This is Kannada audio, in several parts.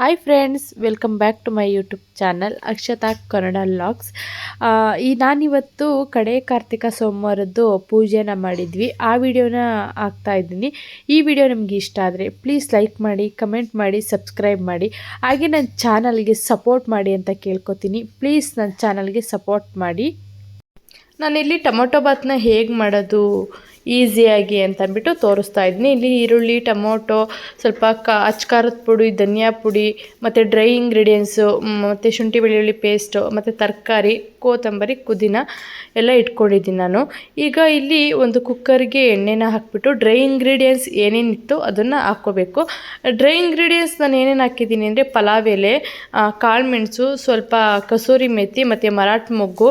Hi friends welcome back to my YouTube channel Akshata Kannada logs ಈ ನಾನಿವತ್ತು ಕಡೆ ಕಾರ್ತಿಕ ಸೋಮವಾರದ್ದು ಪೂಜೆನ ಮಾಡಿದ್ವಿ. ಆ ವಿಡಿಯೋನ ಹಾಕ್ತಾ ಇದ್ದೀನಿ. ಈ ವಿಡಿಯೋ ನಿಮಗೆ ಇಷ್ಟ ಆದರೆ ಪ್ಲೀಸ್ ಲೈಕ್ ಮಾಡಿ ಕಮೆಂಟ್ ಮಾಡಿ ಸಬ್ಸ್ಕ್ರೈಬ್ ಮಾಡಿ. ಹಾಗೆ ನನ್ನ ಚಾನಲ್ಗೆ ಸಪೋರ್ಟ್ ಮಾಡಿ ಅಂತ ಕೇಳ್ಕೊತೀನಿ. ಪ್ಲೀಸ್ ನನ್ನ ಚಾನಲ್ಗೆ ಸಪೋರ್ಟ್ ಮಾಡಿ. ನಾನಿಲ್ಲಿ ಟೊಮೊಟೊ ಭಾತ್ನ ಹೇಗೆ ಮಾಡೋದು? ಈಸಿಯಾಗಿ ಅಂತ ಅಂದ್ಬಿಟ್ಟು ತೋರಿಸ್ತಾ ಇದ್ದೀನಿ ಇಲ್ಲಿ ಈರುಳ್ಳಿ, ಟೊಮೊಟೊ, ಸ್ವಲ್ಪ ಕ ಅಚ್ಕಾರದ ಪುಡಿ, ಧನಿಯಾ ಪುಡಿ, ಮತ್ತು ಡ್ರೈ ಇಂಗ್ರೀಡಿಯೆಂಟ್ಸು ಮತ್ತು ಶುಂಠಿ, ಬೆಳ್ಳುಳ್ಳಿ ಪೇಸ್ಟು ಮತ್ತು ತರಕಾರಿ ಕೋತಂಬರಿ ಕುದಿನ ಎಲ್ಲ ಇಟ್ಕೊಂಡಿದ್ದೀನಿ ನಾನು. ಈಗ ಇಲ್ಲಿ ಒಂದು ಕುಕ್ಕರ್ಗೆ ಎಣ್ಣೆನ ಹಾಕ್ಬಿಟ್ಟು ಡ್ರೈ ಇಂಗ್ರೀಡಿಯೆಂಟ್ಸ್ ಏನೇನಿತ್ತು ಅದನ್ನು ಹಾಕ್ಕೋಬೇಕು. ಡ್ರೈ ಇಂಗ್ರೀಡಿಯೆಂಟ್ಸ್ ನಾನು ಏನೇನು ಹಾಕಿದ್ದೀನಿ ಅಂದರೆ ಪಲಾವ್ ಎಲೆ ಕಾಳು ಮೆಣಸು, ಸ್ವಲ್ಪ ಕಸೂರಿ ಮೆಥಿ ಮತ್ತು ಮರಾಠ ಮೊಗ್ಗು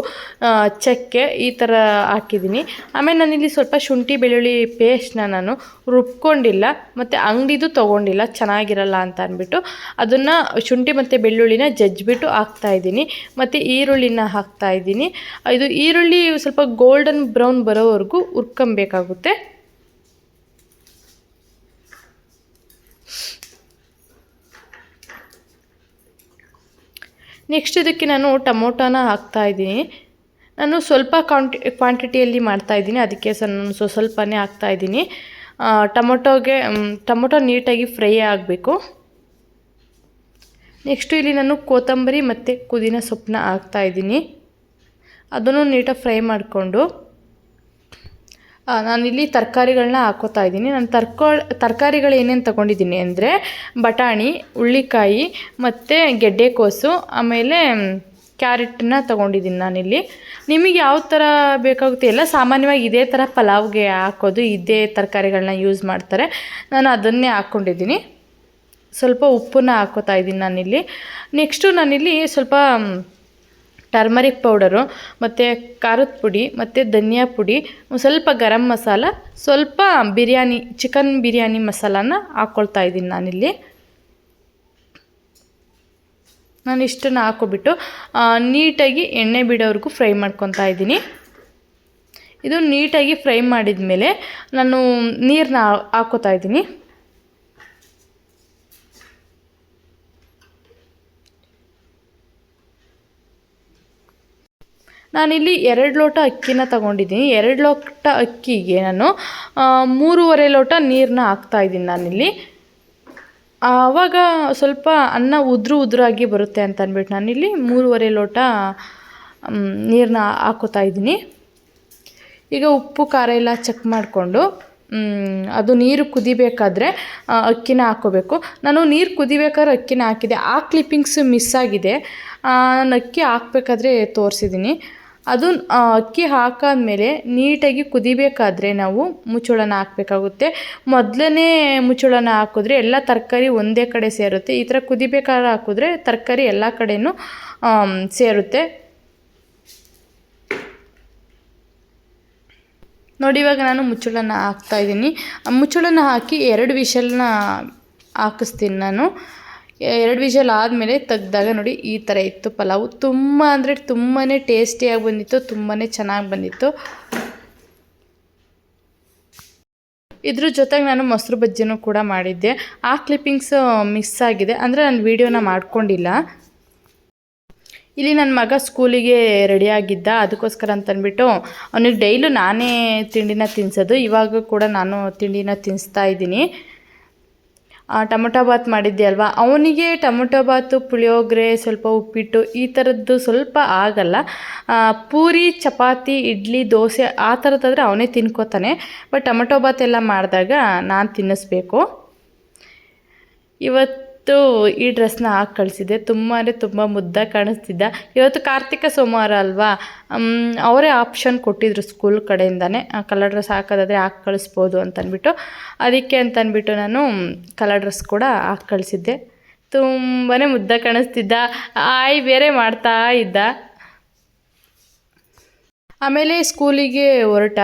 ಚಕ್ಕೆ ಈ ಥರ ಹಾಕಿದ್ದೀನಿ. ಆಮೇಲೆ ನಾನಿಲ್ಲಿ ಸ್ವಲ್ಪ ಶುಂಠಿ ಬೆಳ್ಳುಳ್ಳಿ ಪೇಸ್ಟ್ನ ನಾನು ರುಬ್ಕೊಂಡಿಲ್ಲ, ಮತ್ತು ಅಂಗಡಿದು ತೊಗೊಂಡಿಲ್ಲ, ಚೆನ್ನಾಗಿರಲ್ಲ ಅಂತ ಅಂದ್ಬಿಟ್ಟು ಅದನ್ನು ಶುಂಠಿ ಮತ್ತು ಬೆಳ್ಳುಳ್ಳಿನ ಜಜ್ಜಿಬಿಟ್ಟು ಹಾಕ್ತಾಯಿದ್ದೀನಿ ಮತ್ತು ಈರುಳ್ಳಿನ ಹಾಕ್ತಾಯಿದ್ದೀನಿ ಇದು ಈರುಳ್ಳಿ ಸ್ವಲ್ಪ ಗೋಲ್ಡನ್ ಬ್ರೌನ್ ಬರೋವರೆಗೂ ಹುರ್ಕೊಬೇಕಾಗುತ್ತೆ. ನೆಕ್ಸ್ಟ್ ಇದಕ್ಕೆ ನಾನು ಟೊಮೊಟೊನ ಹಾಕ್ತಾಯಿದ್ದೀನಿ ನಾನು ಸ್ವಲ್ಪ ಕ್ವಾಂಟಿ ಕ್ವಾಂಟಿಟಿಯಲ್ಲಿ ಮಾಡ್ತಾಯಿದ್ದೀನಿ ಅದಕ್ಕೆ ಸಹ ನಾನು ಸ್ವ ಸ್ವಲ್ಪನೇ ಹಾಕ್ತಾಯಿದ್ದೀನಿ ಟೊಮೊಟೊಗೆ ಟೊಮೊಟೊ ನೀಟಾಗಿ ಫ್ರೈ ಆಗಬೇಕು. ನೆಕ್ಸ್ಟು ಇಲ್ಲಿ ನಾನು ಕೊತ್ತಂಬರಿ ಮತ್ತು ಪುದೀನ ಸೊಪ್ಪನ್ನ ಹಾಕ್ತಾಯಿದ್ದೀನಿ ಅದನ್ನು ನೀಟಾಗಿ ಫ್ರೈ ಮಾಡಿಕೊಂಡು. ನಾನಿಲ್ಲಿ ತರಕಾರಿಗಳನ್ನ ಹಾಕೋತಾ ಇದ್ದೀನಿ. ನಾನು ತರ್ಕೊಳ್ ತರಕಾರಿಗಳು ಏನೇನು ತೊಗೊಂಡಿದ್ದೀನಿ ಅಂದರೆ ಬಟಾಣಿ ಹುಳ್ಳಿಕಾಯಿ ಮತ್ತು ಗೆಡ್ಡೆಕೋಸು ಆಮೇಲೆ ಕ್ಯಾರೆಟನ್ನ ತೊಗೊಂಡಿದ್ದೀನಿ ನಾನಿಲ್ಲಿ. ನಿಮಗೆ ಯಾವ ಥರ ಬೇಕಾಗುತ್ತೆ? ಎಲ್ಲ ಸಾಮಾನ್ಯವಾಗಿ ಇದೇ ಥರ ಪಲಾವ್ಗೆ ಹಾಕೋದು, ಇದೇ ತರಕಾರಿಗಳನ್ನ ಯೂಸ್ ಮಾಡ್ತಾರೆ. ನಾನು ಅದನ್ನೇ ಹಾಕ್ಕೊಂಡಿದ್ದೀನಿ ಸ್ವಲ್ಪ ಉಪ್ಪನ್ನ ಹಾಕೋತಾ ಇದ್ದೀನಿ ನಾನಿಲ್ಲಿ. ನೆಕ್ಸ್ಟು ನಾನಿಲ್ಲಿ ಸ್ವಲ್ಪ ಟರ್ಮರಿಕ್ ಪೌಡರು ಮತ್ತು ಖಾರದ ಪುಡಿ, ಮತ್ತು ಧನಿಯಾ ಪುಡಿ, ಸ್ವಲ್ಪ ಗರಂ ಮಸಾಲ, ಸ್ವಲ್ಪ ಬಿರಿಯಾನಿ ಚಿಕನ್ ಬಿರಿಯಾನಿ ಮಸಾಲಾನ ಹಾಕ್ಕೊಳ್ತಾ ಇದ್ದೀನಿ ನಾನಿಲ್ಲಿ. ನಾನು ಇಷ್ಟನ್ನು ಹಾಕೊಬಿಟ್ಟು ನೀಟಾಗಿ ಎಣ್ಣೆ ಬಿಡೋವರೆಗೂ ಫ್ರೈ ಮಾಡ್ಕೊತಾ ಇದ್ದೀನಿ. ಇದು ನೀಟಾಗಿ ಫ್ರೈ ಮಾಡಿದ ಮೇಲೆ ನಾನು ನೀರನ್ನ ಹಾಕೋತಾ ಇದ್ದೀನಿ. ನಾನಿಲ್ಲಿ ಎರಡು ಲೋಟ ಅಕ್ಕಿನ ತಗೊಂಡಿದ್ದೀನಿ. ಎರಡು ಲೋಟ ಅಕ್ಕಿಗೆ ನಾನು ಮೂರುವರೆ ಲೋಟ ನೀರನ್ನ ಹಾಕ್ತಾಯಿದ್ದೀನಿ ನಾನಿಲ್ಲಿ. ಆವಾಗ ಸ್ವಲ್ಪ ಅನ್ನ ಉದುರು ಉದುರಾಗಿ ಬರುತ್ತೆ ಅಂತ ಅಂದ್ಬಿಟ್ಟು ನಾನಿಲ್ಲಿ ಮೂರುವರೆ ಲೋಟ ನೀರನ್ನ ಹಾಕೋತಾ ಇದ್ದೀನಿ. ಈಗ ಉಪ್ಪು, ಖಾರ ಎಲ್ಲ ಚೆಕ್ ಮಾಡಿಕೊಂಡು ಅದು ನೀರು ಕುದಿಬೇಕಾದ್ರೆ ಅಕ್ಕಿನ ಹಾಕ್ಕೋಬೇಕು ನಾನು ನೀರು ಕುದಿಬೇಕಾದ್ರೆ ಅಕ್ಕಿನ ಹಾಕಿದೆ. ಆ ಕ್ಲಿಪ್ಪಿಂಗ್ಸ್ ಮಿಸ್ ಆಗಿದೆ. ನಾನು ಅಕ್ಕಿ ಹಾಕ್ಬೇಕಾದ್ರೆ ತೋರಿಸಿದ್ದೀನಿ. ಅದು ಅಕ್ಕಿ ಹಾಕಾದಮೇಲೆ ನೀಟಾಗಿ ಕುದಿಬೇಕಾದ್ರೆ ನಾವು ಮುಚ್ಚಳನ ಹಾಕಬೇಕಾಗುತ್ತೆ. ಮೊದಲನೇ ಮುಚ್ಚಳನ ಹಾಕಿದ್ರೆ ಎಲ್ಲ ತರಕಾರಿ ಒಂದೇ ಕಡೆ ಸೇರುತ್ತೆ. ಈ ಥರ ಕುದಿಬೇಕಾದ್ರೆ ಹಾಕಿದ್ರೆ ತರಕಾರಿ ಎಲ್ಲ ಕಡೆಯೂ ಸೇರುತ್ತೆ. ನೋಡಿ, ಇವಾಗ ನಾನು ಮುಚ್ಚಳನ ಹಾಕ್ತಾಯಿದ್ದೀನಿ ಮುಚ್ಚಳನ ಹಾಕಿ ಎರಡು ವಿಷಲನ್ನ ಹಾಕಿಸ್ತೀನಿ ನಾನು. ಎರಡು ವಿಷಲ್ ಆದಮೇಲೆ ತೆಗ್ದಾಗ ನೋಡಿ ಈ ಥರ ಇತ್ತು ಪಲಾವು. ತುಂಬ ಅಂದರೆ ತುಂಬಾ ಟೇಸ್ಟಿಯಾಗಿ ಬಂದಿತ್ತು ತುಂಬಾ ಚೆನ್ನಾಗಿ ಬಂದಿತ್ತು. ಇದ್ರ ಜೊತೆಗೆ ನಾನು ಮೊಸರು ಬಜ್ಜಿನೂ ಕೂಡ ಮಾಡಿದ್ದೆ. ಆ ಕ್ಲಿಪ್ಪಿಂಗ್ಸ್ ಮಿಸ್ ಆಗಿದೆ, ಅಂದರೆ ನಾನು ವೀಡಿಯೋನ ಮಾಡ್ಕೊಂಡಿಲ್ಲ. ಇಲ್ಲಿ ನನ್ನ ಮಗ ಸ್ಕೂಲಿಗೆ ರೆಡಿಯಾಗಿದ್ದ ಅದಕ್ಕೋಸ್ಕರ ಅಂತಂದ್ಬಿಟ್ಟು ಅವನಿಗೆ ಡೈಲು ನಾನೇ ತಿಂಡಿನ ತಿನ್ಸೋದು, ಇವಾಗ ಕೂಡ ನಾನು ತಿಂಡಿನ ತಿನ್ನಿಸ್ತಾ ಇದ್ದೀನಿ. ಟೊಮೊಟೊ ಬಾತ್ ಮಾಡಿದ್ದೆ ಅಲ್ವಾ ಅವನಿಗೆ ಟೊಮೊಟೊ ಬಾತು, ಪುಳಿಯೋಗರೆ, ಸ್ವಲ್ಪ ಉಪ್ಪಿಟ್ಟು ಈ ಥರದ್ದು ಸ್ವಲ್ಪ ಆಗಲ್ಲ. ಪೂರಿ, ಚಪಾತಿ, ಇಡ್ಲಿ, ದೋಸೆ ಆ ಥರದ್ದಾದರೆ ಅವನೇ ತಿನ್ಕೋತಾನೆ. ಬಟ್ ಟೊಮೊಟೊ ಬಾತ್ ಎಲ್ಲ ಮಾಡಿದಾಗ ನಾನು ತಿನ್ನಿಸ್ಬೇಕು. ಇವತ್ತು ಈ ಡ್ರೆಸ್ನ ಹಾಕಿ ಕಳಿಸಿದೆ ತುಂಬ ಅಂದರೆ ತುಂಬ ಮುದ್ದಾಗಿ ಕಾಣಿಸ್ತಿದ್ದ. ಇವತ್ತು ಕಾರ್ತಿಕ ಸೋಮವಾರ ಅಲ್ವಾ? ಅವರೇ ಆಪ್ಷನ್ ಕೊಟ್ಟಿದ್ರು ಸ್ಕೂಲ್ ಕಡೆಯಿಂದನೇ. ಕಲರ್ ಡ್ರೆಸ್ ಹಾಕೋದಾದರೆ ಹಾಕಿ ಕಳಿಸ್ಬೋದು ಅಂತನ್ಬಿಟ್ಟು. ಅದಕ್ಕೆ ಅಂತನ್ಬಿಟ್ಟು ನಾನು ಕಲರ್ ಡ್ರೆಸ್ ಕೂಡ ಹಾಕಿ ಕಳಿಸಿದ್ದೆ. ತುಂಬಾ ಮುದ್ದ ಕಾಣಿಸ್ತಿದ್ದ. ಆಯ್, ಬೇರೆ ಮಾಡ್ತಾ ಇದ್ದ. ಆಮೇಲೆ ಸ್ಕೂಲಿಗೆ ಹೊರಟ.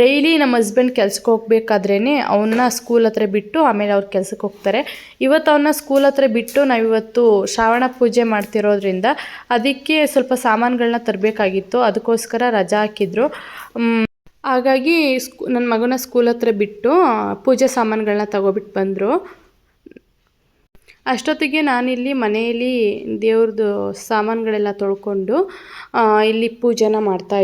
ಡೈಲಿ ನಮ್ಮ ಹಸ್ಬೆಂಡ್ ಕೆಲ್ಸಕ್ಕೆ ಹೋಗ್ಬೇಕಾದ್ರೇ ಅವನ್ನ ಸ್ಕೂಲ್ ಹತ್ರ ಬಿಟ್ಟು ಆಮೇಲೆ ಅವ್ರು ಕೆಲ್ಸಕ್ಕೆ ಹೋಗ್ತಾರೆ. ಇವತ್ತು ಅವನ್ನ ಸ್ಕೂಲ್ ಹತ್ರ ಬಿಟ್ಟು ನಾವಿವತ್ತು ಶ್ರಾವಣ ಪೂಜೆ ಮಾಡ್ತಿರೋದ್ರಿಂದ ಅದಕ್ಕೆ ಸ್ವಲ್ಪ ಸಾಮಾನುಗಳನ್ನ ತರಬೇಕಾಗಿತ್ತು. ಅದಕ್ಕೋಸ್ಕರ ರಜಾ ಹಾಕಿದ್ರು. ಹಾಗಾಗಿ ಸ್ಕೂ ನನ್ನ ಮಗನ ಸ್ಕೂಲ್ ಹತ್ರ ಬಿಟ್ಟು ಪೂಜೆ ಸಾಮಾನುಗಳನ್ನ ತಗೋಬಿಟ್ಟು ಬಂದರು. ಅಷ್ಟೊತ್ತಿಗೆ ನಾನಿಲ್ಲಿ ಮನೆಯಲ್ಲಿ ದೇವ್ರದ್ದು ಸಾಮಾನುಗಳೆಲ್ಲ ತೊಳ್ಕೊಂಡು ಇಲ್ಲಿ ಪೂಜೆನ ಮಾಡ್ತಾ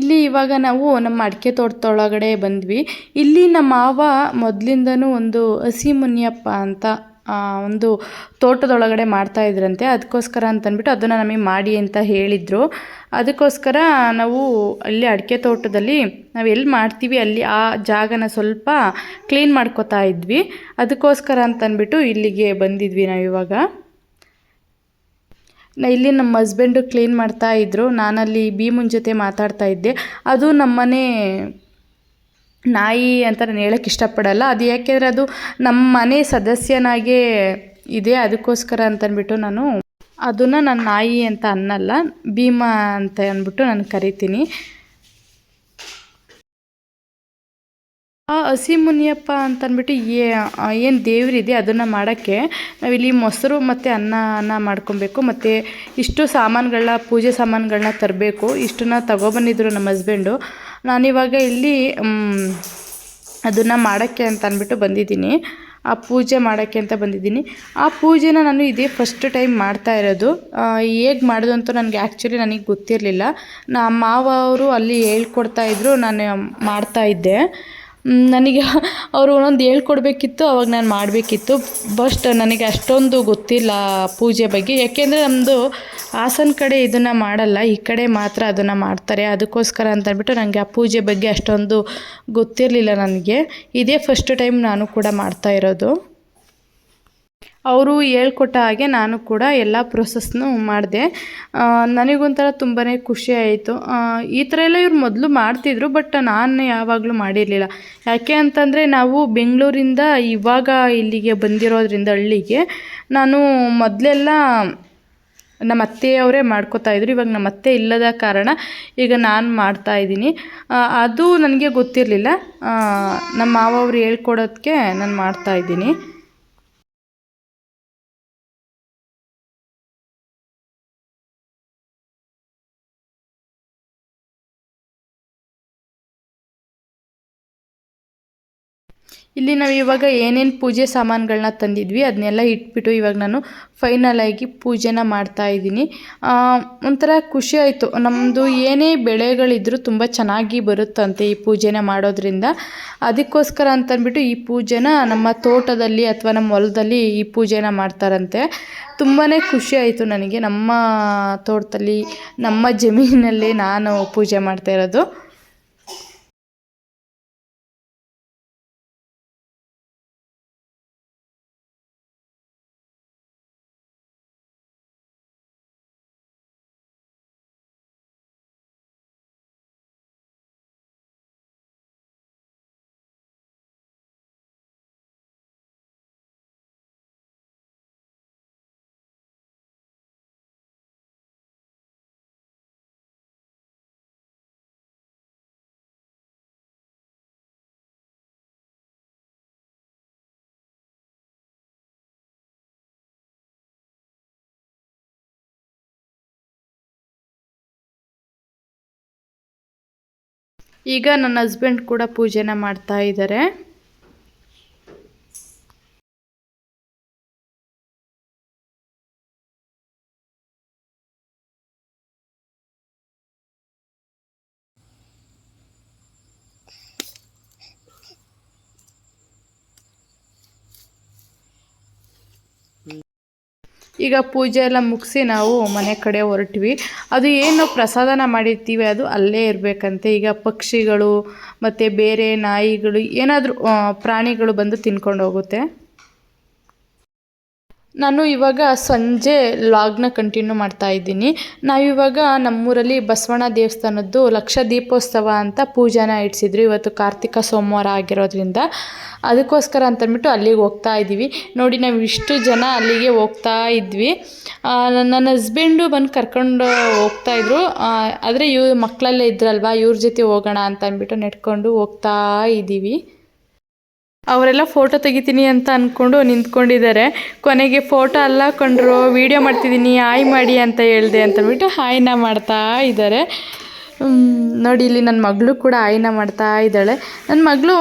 ಇಲ್ಲಿ ಇವಾಗ ನಾವು ನಮ್ಮ ಅಡಿಕೆ ತೋಟದೊಳಗಡೆ ಬಂದ್ವಿ. ಇಲ್ಲಿ ನಮ್ಮ ಮಾವ ಮೊದಲಿಂದನೂ ಒಂದು ಹಸಿ ಮುನಿಯಪ್ಪ ಅಂತ ಒಂದು ತೋಟದೊಳಗಡೆ ಮಾಡ್ತಾ ಇದ್ರಂತೆ. ಅದಕ್ಕೋಸ್ಕರ ಅಂತಂದ್ಬಿಟ್ಟು ಅದನ್ನು ನಮಗೆ ಮಾಡಿ ಅಂತ ಹೇಳಿದರು. ಅದಕ್ಕೋಸ್ಕರ ನಾವು ಅಲ್ಲಿ ಅಡಿಕೆ ತೋಟದಲ್ಲಿ ನಾವು ಎಲ್ಲಿ ಮಾಡ್ತೀವಿ, ಅಲ್ಲಿ ಆ ಜಾಗನ ಸ್ವಲ್ಪ ಕ್ಲೀನ್ ಮಾಡ್ಕೋತಾ ಇದ್ವಿ. ಅದಕ್ಕೋಸ್ಕರ ಅಂತಂದ್ಬಿಟ್ಟು ಇಲ್ಲಿಗೆ ಬಂದಿದ್ವಿ ನಾವು ಇವಾಗ ಇಲ್ಲಿ ನಮ್ಮ ಹಸ್ಬೆಂಡು ಕ್ಲೀನ್ ಮಾಡ್ತಾ ಇದ್ದರು ನಾನಲ್ಲಿ ಭೀಮುನ್ ಜೊತೆ ಮಾತಾಡ್ತಾ ಇದ್ದೆ. ಅದು ನಮ್ಮನೆ ನಾಯಿ ಅಂತ ನಾನು ಹೇಳಕ್ಕೆ ಇಷ್ಟಪಡಲ್ಲ. ಅದು ಯಾಕೆಂದರೆ ಅದು ನಮ್ಮ ಮನೆ ಸದಸ್ಯನಾಗೆ ಇದೆ. ಅದಕ್ಕೋಸ್ಕರ ಅಂತಂದ್ಬಿಟ್ಟು ನಾನು ಅದನ್ನು ನನ್ನ ನಾಯಿ ಅಂತ ಅನ್ನಲ್ಲ, ಭೀಮ ಅಂತ ಅಂದ್ಬಿಟ್ಟು ನಾನು ಕರಿತೀನಿ. ಆ ಹಸಿ ಮುನಿಯಪ್ಪ ಅಂತಂದ್ಬಿಟ್ಟು ಏನು ದೇವರಿದೆ ಅದನ್ನು ಮಾಡೋಕ್ಕೆ ನಾವಿಲ್ಲಿ ಮೊಸರು ಮತ್ತು ಅನ್ನನ ಅನ್ನ ಮಾಡ್ಕೊಬೇಕು ಮತ್ತು ಇಷ್ಟು ಸಾಮಾನುಗಳನ್ನ ಪೂಜೆ ಸಾಮಾನುಗಳನ್ನ ತರಬೇಕು ಇಷ್ಟನ್ನ ತಗೊಬಂದಿದ್ರು ನಮ್ಮ ಹಸ್ಬೆಂಡು. ನಾನಿವಾಗ ಇಲ್ಲಿ ಅದನ್ನು ಮಾಡೋಕ್ಕೆ ಅಂತ ಅಂದ್ಬಿಟ್ಟು ಬಂದಿದ್ದೀನಿ. ಆ ಪೂಜೆ ಮಾಡೋಕ್ಕೆ ಅಂತ ಬಂದಿದ್ದೀನಿ. ಆ ಪೂಜೆನ ನಾನು ಇದೇ ಫಸ್ಟ್ ಟೈಮ್ ಮಾಡ್ತಾ ಇರೋದು. ಹೇಗೆ ಮಾಡೋದು ಅಂತ ನನಗೆ ಆ್ಯಕ್ಚುಲಿ ನನಗೆ ಗೊತ್ತಿರಲಿಲ್ಲ. ನಮ್ಮ ಮಾವ ಅವರು ಅಲ್ಲಿ ಹೇಳ್ಕೊಡ್ತಾ ಇದ್ರು ನಾನು ಮಾಡ್ತಾ ಇದ್ದೆ. ಮ್, ನನಗೆ ಅವರು ಒಂದೊಂದು ಹೇಳ್ಕೊಡ್ಬೇಕಿತ್ತು, ಅವಾಗ ನಾನು ಮಾಡಬೇಕಿತ್ತು. ಬಸ್ಟ್ ನನಗೆ ಅಷ್ಟೊಂದು ಗೊತ್ತಿಲ್ಲ ಪೂಜೆ ಬಗ್ಗೆ. ಯಾಕೆಂದರೆ ನಮ್ಮದು ಹಾಸನ ಕಡೆ ಇದನ್ನು ಮಾಡಲ್ಲ, ಈ ಕಡೆ ಮಾತ್ರ ಅದನ್ನು ಮಾಡ್ತಾರೆ. ಅದಕ್ಕೋಸ್ಕರ ಅಂತ ಅಂದ್ಬಿಟ್ಟು ನನಗೆ ಆ ಪೂಜೆ ಬಗ್ಗೆ ಅಷ್ಟೊಂದು ಗೊತ್ತಿರಲಿಲ್ಲ ನನಗೆ. ಇದೇ ಫಸ್ಟ್ ಟೈಮ್ ನಾನು ಕೂಡ ಮಾಡ್ತಾ ಇರೋದು. ಅವರು ಹೇಳ್ಕೊಟ್ಟ ಹಾಗೆ ನಾನು ಕೂಡ ಎಲ್ಲ ಪ್ರೊಸೆಸ್ನು ಮಾಡಿದೆ. ನನಗೊಂಥರ ತುಂಬಾ ಖುಷಿ ಆಯಿತು. ಈ ಥರ ಎಲ್ಲ ಇವ್ರು ಮೊದಲು ಮಾಡ್ತಿದ್ರು, ಬಟ್ ನಾನು ಯಾವಾಗಲೂ ಮಾಡಿರಲಿಲ್ಲ. ಯಾಕೆ ಅಂತಂದರೆ ನಾವು ಬೆಂಗಳೂರಿಂದ ಇವಾಗ ಇಲ್ಲಿಗೆ ಬಂದಿರೋದ್ರಿಂದ ಹಳ್ಳಿಗೆ, ನಾನು ಮೊದಲೆಲ್ಲ ನಮ್ಮ ಅತ್ತೆಯವರೇ ಮಾಡ್ಕೋತಾ ಇದ್ರು. ಇವಾಗ ನಮ್ಮ ಅತ್ತೆ ಇಲ್ಲದ ಕಾರಣ ಈಗ ನಾನು ಮಾಡ್ತಾ ಇದ್ದೀನಿ. ಅದು ನನಗೆ ಗೊತ್ತಿರಲಿಲ್ಲ. ನಮ್ಮ ಮಾವ ಅವ್ರು ಹೇಳ್ಕೊಡೋದಕ್ಕೆ ನಾನು ಮಾಡ್ತಾ ಇಲ್ಲಿ ನಾವು ಇವಾಗ ಏನೇನು ಪೂಜೆ ಸಾಮಾನುಗಳನ್ನ ತಂದಿದ್ವಿ ಅದನ್ನೆಲ್ಲ ಇಟ್ಬಿಟ್ಟು ಇವಾಗ ನಾನು ಫೈನಲ್ ಆಗಿ ಪೂಜೆನ ಮಾಡ್ತಾ ಇದ್ದೀನಿ. ಒಂಥರ ಖುಷಿ ಆಯಿತು. ನಮ್ಮದು ಏನೇ ಬೆಳೆಗಳಿದ್ರೂ ತುಂಬ ಚೆನ್ನಾಗಿ ಬರುತ್ತಂತೆ ಈ ಪೂಜೆನ ಮಾಡೋದ್ರಿಂದ. ಅದಕ್ಕೋಸ್ಕರ ಅಂತಂದ್ಬಿಟ್ಟು ಈ ಪೂಜೆನ ನಮ್ಮ ತೋಟದಲ್ಲಿ ಅಥವಾ ನಮ್ಮ ಹೊಲದಲ್ಲಿ ಈ ಪೂಜೆನ ಮಾಡ್ತಾರಂತೆ. ತುಂಬಾ ಖುಷಿ ಆಯಿತು ನನಗೆ. ನಮ್ಮ ತೋಟದಲ್ಲಿ, ನಮ್ಮ ಜಮೀನಲ್ಲಿ ನಾನು ಪೂಜೆ ಮಾಡ್ತಾ ಇರೋದು. ಈಗ ನನ್ನ ಹಸ್ಬೆಂಡ್ ಕೂಡ ಪೂಜೆನ ಮಾಡ್ತಾ ಇದ್ದಾರೆ ಈಗ ಪೂಜೆ ಎಲ್ಲ ಮುಗಿಸಿ ನಾವು ಮನೆ ಕಡೆ ಹೊರಟ್ವಿ. ಅದು ಏನು ಪ್ರಸಾದನ ಮಾಡಿರ್ತೀವಿ, ಅದು ಅಲ್ಲೇ ಇರಬೇಕಂತೆ. ಈಗ ಪಕ್ಷಿಗಳು ಮತ್ತು ಬೇರೆ ನಾಯಿಗಳು ಏನಾದರೂ ಪ್ರಾಣಿಗಳು ಬಂದು ತಿನ್ಕೊಂಡು ಹೋಗುತ್ತೆ. ನಾನು ಇವಾಗ ಸಂಜೆ ಲಾಗ್ನ ಕಂಟಿನ್ಯೂ ಮಾಡ್ತಾ ಇದ್ದೀನಿ. ನಾವಿವಾಗ ನಮ್ಮೂರಲ್ಲಿ ಬಸವಣ್ಣ ದೇವಸ್ಥಾನದ್ದು ಲಕ್ಷ ದೀಪೋತ್ಸವ ಅಂತ ಪೂಜಾನ ಇಡಿಸಿದ್ರು ಇವತ್ತು ಕಾರ್ತಿಕ ಸೋಮವಾರ ಆಗಿರೋದ್ರಿಂದ. ಅದಕ್ಕೋಸ್ಕರ ಅಂತಂದ್ಬಿಟ್ಟು ಅಲ್ಲಿಗೆ ಹೋಗ್ತಾ ಇದ್ದೀವಿ. ನೋಡಿ ನಾವು ಇಷ್ಟು ಜನ ಅಲ್ಲಿಗೆ ಹೋಗ್ತಾ ಇದ್ವಿ. ನನ್ನ ಹಸ್ಬೆಂಡು ಬಂದು ಕರ್ಕೊಂಡು ಹೋಗ್ತಾಯಿದ್ರು ಆದರೆ ಇವ್ರು ಮಕ್ಕಳಲ್ಲೇ ಇದ್ರಲ್ವಾ, ಇವ್ರ ಜೊತೆ ಹೋಗೋಣ ಅಂತ ಅಂದ್ಬಿಟ್ಟು ನೆಡ್ಕೊಂಡು ಹೋಗ್ತಾ ಇದ್ದೀವಿ. ಅವರೆಲ್ಲ ಫೋಟೋ ತೆಗಿತೀನಿ ಅಂತ ಅಂದ್ಕೊಂಡು ನಿಂತ್ಕೊಂಡಿದ್ದಾರೆ. ಕೊನೆಗೆ ಫೋಟೋ ಅಲ್ಲ ಕೊಂಡ್ರು, ವೀಡಿಯೋ ಮಾಡ್ತಿದ್ದೀನಿ, ಹಾಯ್ ಮಾಡಿ ಅಂತ ಹೇಳಿದೆ ಅಂತಂದ್ಬಿಟ್ಟು ಹಾಯ್ನ ಮಾಡ್ತಾ ಇದ್ದಾರೆ. ನೋಡಿ ಇಲ್ಲಿ ನನ್ನ ಮಗಳು ಕೂಡ ಹಾಯ್ನ ಮಾಡ್ತಾ ಇದ್ದಾಳೆ. ನನ್ನ ಮಗಳು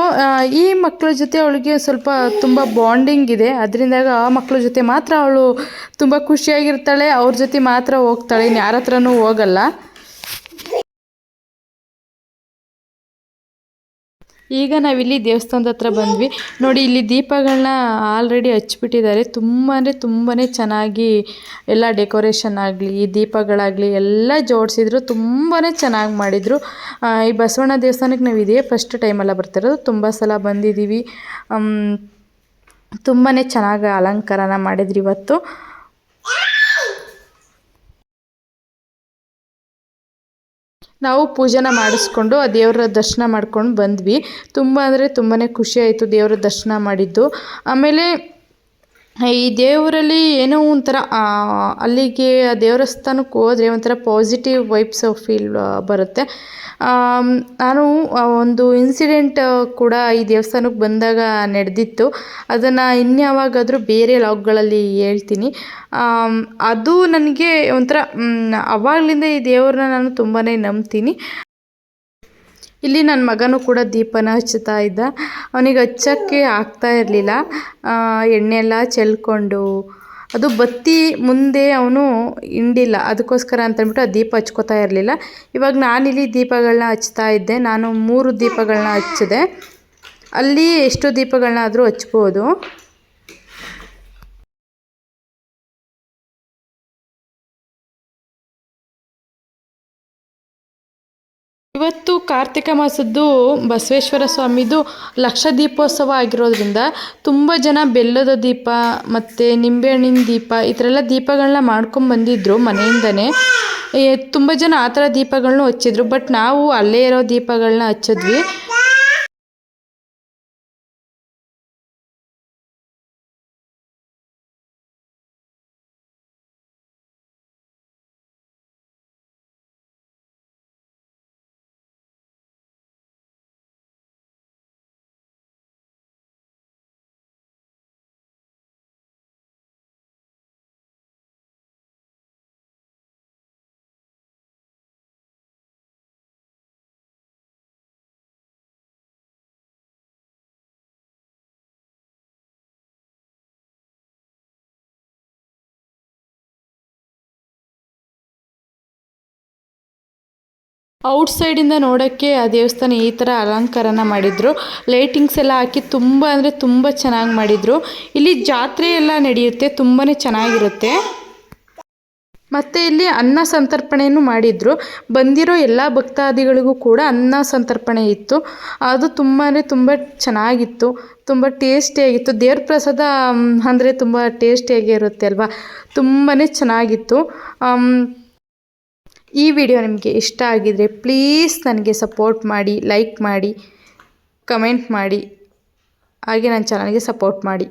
ಈ ಮಕ್ಕಳ ಜೊತೆ ಅವಳಿಗೆ ಸ್ವಲ್ಪ ತುಂಬ ಬಾಂಡಿಂಗ್ ಇದೆ. ಅದರಿಂದಾಗ ಆ ಮಕ್ಕಳ ಜೊತೆ ಮಾತ್ರ ಅವಳು ತುಂಬ ಖುಷಿಯಾಗಿರ್ತಾಳೆ. ಅವ್ರ ಜೊತೆ ಮಾತ್ರ ಹೋಗ್ತಾಳೆ. ಇನ್ನು ಯಾರ ಹತ್ರನೂ ಹೋಗಲ್ಲ. ಈಗ ನಾವಿಲ್ಲಿ ದೇವಸ್ಥಾನದ ಹತ್ರ ಬಂದ್ವಿ. ನೋಡಿ, ಇಲ್ಲಿ ದೀಪಗಳನ್ನ ಆಲ್ರೆಡಿ ಹಚ್ಚಿಬಿಟ್ಟಿದ್ದಾರೆ ತುಂಬ ಅಂದರೆ ತುಂಬಾ ಚೆನ್ನಾಗಿ ಎಲ್ಲ ಡೆಕೋರೇಷನ್ ಆಗಲಿ ದೀಪಗಳಾಗಲಿ ಎಲ್ಲ ಜೋಡಿಸಿದ್ರು. ತುಂಬಾ ಚೆನ್ನಾಗಿ ಮಾಡಿದರು. ಈ ಬಸವಣ್ಣ ದೇವಸ್ಥಾನಕ್ಕೆ ನಾವು ಇದೇ ಫಸ್ಟ್ ಟೈಮೆಲ್ಲ ಬರ್ತಿರೋದು. ತುಂಬ ಸಲ ಬಂದಿದ್ದೀವಿ ತುಂಬಾ ಚೆನ್ನಾಗಿ ಅಲಂಕಾರನ ಮಾಡಿದ್ರು ಇವತ್ತು. ನಾವು ಪೂಜೆನ ಮಾಡಿಸ್ಕೊಂಡು ಆ ದೇವರ ದರ್ಶನ ಮಾಡ್ಕೊಂಡು ಬಂದ್ವಿ. ತುಂಬ ಅಂದರೆ ತುಂಬಾ ಖುಷಿ ಆಯಿತು ದೇವರ ದರ್ಶನ ಮಾಡಿದ್ದು. ಆಮೇಲೆ ಈ ದೇವರಲ್ಲಿ ಏನೋ ಒಂಥರ ಅಲ್ಲಿಗೆ ಆ ದೇವಸ್ಥಾನಕ್ಕೆ ಹೋದರೆ ಒಂಥರ ಪಾಸಿಟಿವ್ ವೈಬ್ಸ್ ಫೀಲ್ ಬರುತ್ತೆ. ನಾನು ಒಂದು ಇನ್ಸಿಡೆಂಟ್ ಕೂಡ ಈ ದೇವಸ್ಥಾನಕ್ಕೆ ಬಂದಾಗ ನಡೆದಿತ್ತು. ಅದನ್ನು ಇನ್ಯಾವಾಗಾದರೂ ಬೇರೆ ಲಾಗ್ಗಳಲ್ಲಿ ಹೇಳ್ತೀನಿ. ಅದು ನನಗೆ ಒಂಥರ ಅವಾಗಲಿಂದ ಈ ದೇವ್ರನ್ನ ನಾನು ತುಂಬಾ ನಂಬ್ತೀನಿ. ಇಲ್ಲಿ ನನ್ನ ಮಗನೂ ಕೂಡ ದೀಪನ ಹಚ್ಚುತ್ತಾ ಇದ್ದ. ಅವನಿಗೆ ಹಚ್ಚೋಕ್ಕೆ ಆಗ್ತಾ ಇರಲಿಲ್ಲ. ಎಣ್ಣೆ ಎಲ್ಲ ಚೆಲ್ಕೊಂಡು. ಅದು ಬತ್ತಿ ಮುಂದೆ ಅವನು ಹಿಂಡಿಲ್ಲ. ಅದಕ್ಕೋಸ್ಕರ ಅಂತಂದ್ಬಿಟ್ಟು ಆ ದೀಪ ಹಚ್ಕೋತಾ ಇರಲಿಲ್ಲ. ಇವಾಗ ನಾನಿಲ್ಲಿ ದೀಪಗಳನ್ನ ಹಚ್ತಾ ಇದ್ದೆ. ನಾನು ಮೂರು ದೀಪಗಳನ್ನ ಹಚ್ಚಿದೆ. ಅಲ್ಲಿ ಎಷ್ಟು ದೀಪಗಳನ್ನಾದರೂ ಹಚ್ಬೋದು. ಇವತ್ತು ಕಾರ್ತಿಕ ಮಾಸದ್ದು ಬಸವೇಶ್ವರ ಸ್ವಾಮಿದು ಲಕ್ಷ ದೀಪೋತ್ಸವ ಆಗಿರೋದ್ರಿಂದ ತುಂಬ ಜನ ಬೆಲ್ಲದ ದೀಪ ಮತ್ತು ನಿಂಬೆಹಣ್ಣಿನ ದೀಪ ಈ ಥರ ಎಲ್ಲ ದೀಪಗಳನ್ನ ಮಾಡ್ಕೊಂಡು ಬಂದಿದ್ರು ಮನೆಯಿಂದನೇ. ತುಂಬ ಜನ ಆ ಥರ ದೀಪಗಳನ್ನೂ ಹಚ್ಚಿದ್ರು, ಬಟ್ ನಾವು ಅಲ್ಲೇ ಇರೋ ದೀಪಗಳನ್ನ ಹಚ್ಚಿದ್ವಿ. ಔಟ್ ಸೈಡಿಂದ ನೋಡೋಕ್ಕೆ ಆ ದೇವಸ್ಥಾನ ಈ ಥರ ಅಲಂಕಾರನ ಮಾಡಿದರು. ಲೈಟಿಂಗ್ಸ್ ಎಲ್ಲ ಹಾಕಿ ತುಂಬ ಅಂದರೆ ತುಂಬ ಚೆನ್ನಾಗಿ ಮಾಡಿದರು. ಇಲ್ಲಿ ಜಾತ್ರೆ ಎಲ್ಲ ನಡೆಯುತ್ತೆ ತುಂಬಾ ಚೆನ್ನಾಗಿರುತ್ತೆ. ಮತ್ತು ಇಲ್ಲಿ ಅನ್ನ ಸಂತರ್ಪಣೆಯನ್ನು ಮಾಡಿದರು. ಬಂದಿರೋ ಎಲ್ಲ ಭಕ್ತಾದಿಗಳಿಗೂ ಕೂಡ ಅನ್ನ ಸಂತರ್ಪಣೆ ಇತ್ತು. ಅದು ತುಂಬ ಅಂದರೆ ತುಂಬ ಚೆನ್ನಾಗಿತ್ತು. ತುಂಬ ಟೇಸ್ಟಿಯಾಗಿತ್ತು ದೇವ್ರ ಪ್ರಸಾದ ಅಂದರೆ ತುಂಬ ಟೇಸ್ಟಿಯಾಗಿ ಇರುತ್ತೆ ಅಲ್ವಾ? ತುಂಬಾ ಚೆನ್ನಾಗಿತ್ತು. ಈ ವಿಡಿಯೋ ನಿಮಗೆ ಇಷ್ಟ ಆಗಿದರೆ ಪ್ಲೀಸ್ ನನಗೆ ಸಪೋರ್ಟ್ ಮಾಡಿ ಲೈಕ್ ಮಾಡಿ ಕಮೆಂಟ್ ಮಾಡಿ, ಹಾಗೆ ನನ್ನ ಚಾನಲ್ಗೆ ಸಪೋರ್ಟ್ ಮಾಡಿ.